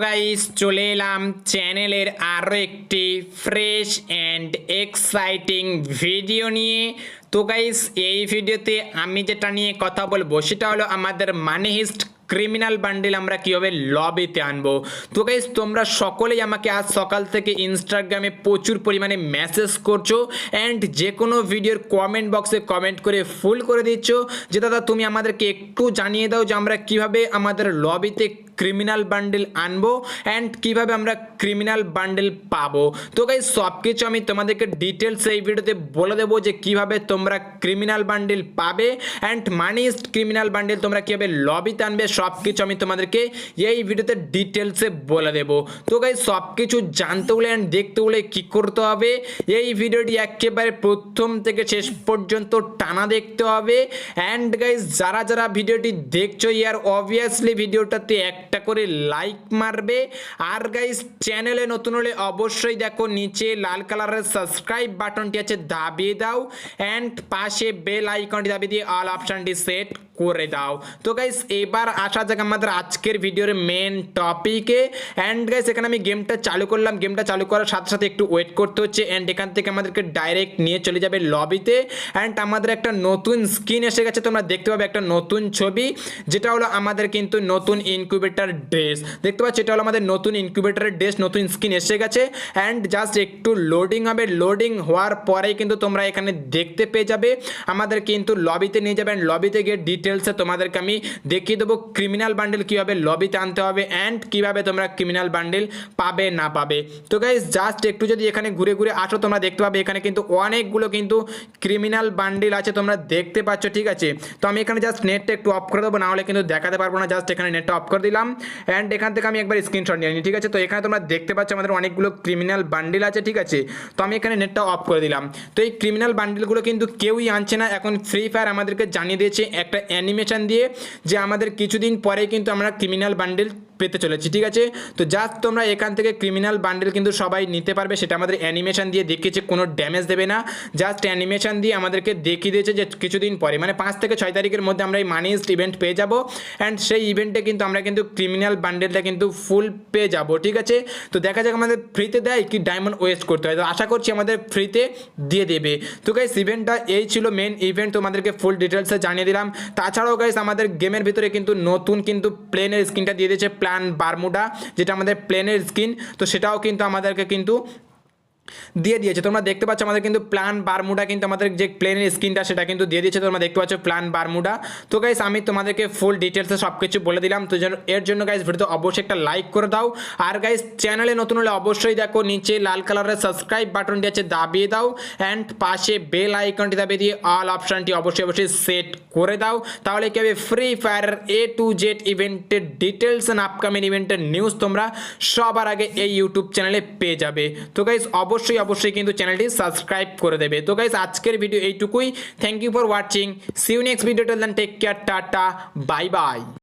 Guys চলে এলাম চ্যানেলের আরও একটি ফ্রেশ অ্যান্ড এক্সাইটিং ভিডিও নিয়ে। তো গাইস এই ভিডিওতে আমি যেটা নিয়ে কথা বলব, সেটা হলো আমাদের মানি হিস্ট ক্রিমিনাল বান্ডিল আমরা কীভাবে লবিতে আনব? তো গাইস তোমরা সকলেই আমাকে আজ সকাল থেকে ইনস্টাগ্রামে প্রচুর পরিমাণে মেসেজ করছ অ্যান্ড যে কোনো ভিডিওর কমেন্ট বক্সে কমেন্ট করে ফুল করে দিচ্ছ যে, দাদা, তুমি আমাদেরকে একটু জানিয়ে দাও যে আমরা কীভাবে আমাদের লবিতে ক্রিমিনাল বান্ডেল আনব অ্যান্ড কীভাবে আমরা ক্রিমিনাল বান্ডেল পাবো? তো গাইজ সব কিছু আমি তোমাদেরকে ডিটেলস এই ভিডিওতে বলে দেবো যে কীভাবে তোমরা ক্রিমিনাল বান্ডেল পাবে অ্যান্ড মানিস্ট ক্রিমিনাল বান্ডেল তোমরা কীভাবে লবিতে আনবে সব কিছু আমি তোমাদেরকে এই ভিডিওতে ডিটেলসে বলে দেবো। তো গাইজ সব কিছু জানতে হলে অ্যান্ড দেখতে হলে কী করতে হবে? এই ভিডিওটি একেবারে প্রথম থেকে শেষ পর্যন্ত টানা দেখতে হবে। অ্যান্ড গাইজ যারা যারা ভিডিওটি দেখছ ইয়ার অবভিয়াসলি ভিডিওটাতে একটা করে লাইক মারবে। আর গাইজ চ্যানেলে নতুন হলে অবশ্যই দেখো, নিচে লাল কালারের সাবস্ক্রাইব বাটনটি আছে, দাবিয়ে দাও। অ্যান্ড পাশে বেল আইকনটি দাবিয়ে দিয়ে অল অপশানটি সেট করে দাও। তো গাইস এবার আসা যাক আমাদের আজকের ভিডিওর মেন টপিকে অ্যান্ড গাইস এখানে আমি গেমটা চালু করলাম। গেমটা চালু করার সাথে সাথে একটু ওয়েট করতে হচ্ছে। অ্যান্ড এখান থেকে আমাদেরকে ডাইরেক্ট নিয়ে চলে যাবে লবিতে অ্যান্ড আমাদের একটা নতুন স্ক্রিন এসে গেছে। তোমরা দেখতে পাবে একটা নতুন ছবি। যেটা হলো আমাদের কিন্তু নতুন ইনকিউবেটার ড্রেস দেখতে পাচ্ছ, এটা হলো আমাদের নতুন ইনকিউবেটারের ড্রেস নতুন স্ক্রিন এসে গেছে। অ্যান্ড জাস্ট একটু লোডিং হবে। লোডিং হওয়ার পরেই কিন্তু তোমরা এখানে দেখতে পেয়ে যাবে। আমাদের কিন্তু লবিতে নিয়ে যাবে অ্যান্ড লবিতে গিয়ে ডিটেলসে তোমাদেরকে আমি দেখিয়ে দেবো ক্রিমিনাল বান্ডেল কীভাবে লবিতে আনতে হবে অ্যান্ড কীভাবে তোমরা ক্রিমিনাল বান্ডেল পাবে, না পাবে। তো গাইজ জাস্ট একটু যদি এখানে ঘুরে ঘুরে আসো, তোমরা দেখতে পাবে এখানে কিন্তু অনেকগুলো কিন্তু ক্রিমিনাল বান্ডেল আছে তোমরা দেখতে পাচ্ছ, ঠিক আছে? তো আমি এখানে জাস্ট নেটটা একটু অফ করে দেবো, নাহলে কিন্তু দেখাতে পারব না জাস্ট এখানে নেটটা অফ করে দিলাম। অ্যান্ড এখান থেকে আমি একবার স্ক্রিনশট নিয়ে নিই, ঠিক আছে? তো এখানে তোমরা দেখতে পাচ্ছ আমাদের অনেকগুলো ক্রিমিনাল বান্ডেল আছে, ঠিক আছে? তো আমি এখানে নেটটা অফ করে দিলাম। তো এই ক্রিমিনাল বান্ডেলগুলো কিন্তু কেউই আনছে না। এখন ফ্রি ফায়ার আমাদেরকে জানিয়ে দিয়েছে একটা অ্যানিমেশন দিয়ে যে আমাদের কিছুদিন পরে কিন্তু আমরা ক্রিমিনাল বান্ডেল পেতে চলেছি, ঠিক আছে? তো জাস্ট তোমরা এখান থেকে ক্রিমিনাল বান্ডেল কিন্তু সবাই নিতে পারবে, সেটা আমাদের অ্যানিমেশন দিয়ে দেখিয়েছে কোনো ড্যামেজ দেবে না। জাস্ট অ্যানিমেশন দিয়ে আমাদেরকে দেখিয়ে দিয়েছে যে কিছুদিন পরে মানে পাঁচ থেকে ছয় তারিখের মধ্যে আমরা এই মানিস্ট ইভেন্ট পেয়ে যাব। অ্যান্ড সেই ইভেন্টে কিন্তু আমরা কিন্তু ক্রিমিনাল বান্ডেলটা কিন্তু ফুল পেয়ে যাব, ঠিক আছে? তো দেখা যাক আমাদের ফ্রিতে দেয় কি ডায়মন্ড ওয়েস্ট করতে হয়। তো আশা করছি আমাদের ফ্রিতে দিয়ে দেবে। তো গাইস ইভেন্টটা এই ছিল মেন ইভেন্ট তোমাদেরকে ফুল ডিটেলসে জানিয়ে দিলাম। তাছাড়াও গাইস আমাদের গেমের ভিতরে কিন্তু নতুন কিন্তু প্লেনের স্ক্রিনটা দিয়ে দিয়েছে প্ল্যান বারমুডা যেটা আমাদের প্লেনের স্কিন তো সেটাও কিন্তু আমাদেরকে কিন্তু দিয়ে দিয়েছে। তোমরা দেখতে পাচ্ছ আমাদের কিন্তু প্ল্যান বারমুডা কিন্তু আমাদের যে প্লেনের স্ক্রিনটা, সেটা কিন্তু দিয়ে দিয়েছে। তোমরা দেখতে পাচ্ছ প্ল্যান বারমুডা। তো গাইস আমি তোমাদেরকে ফুল ডিটেলসে সব কিছু বলে দিলাম। তো এর জন্য গাইস ভিডিওতে অবশ্যই একটা লাইক করে দাও। আর গাইস চ্যানেলে নতুন হলে অবশ্যই দেখো, নিচে লাল কালারের সাবস্ক্রাইব বাটনটি আছে, দাবিয়ে দাও। অ্যান্ড পাশে বেল আইকনটি দাবিয়ে দিয়ে অল অপশানটি অবশ্যই অবশ্যই সেট করে দাও। তাহলে কি হবে? Free Fire A to Z ইভেন্টের ডিটেলস অ্যান্ড আপকামিং ইভেন্টের নিউজ তোমরা সবার আগে এই ইউটিউব চ্যানেলে পেয়ে যাবে। তো গাইস অবশ্যই অবশ্যই কিন্তু চ্যানেলটি সাবস্ক্রাইব করে দেবে। তো গাইস আজকের ভিডিও এইটুকুই। Thank you for watching see you next video till then take care tata bye bye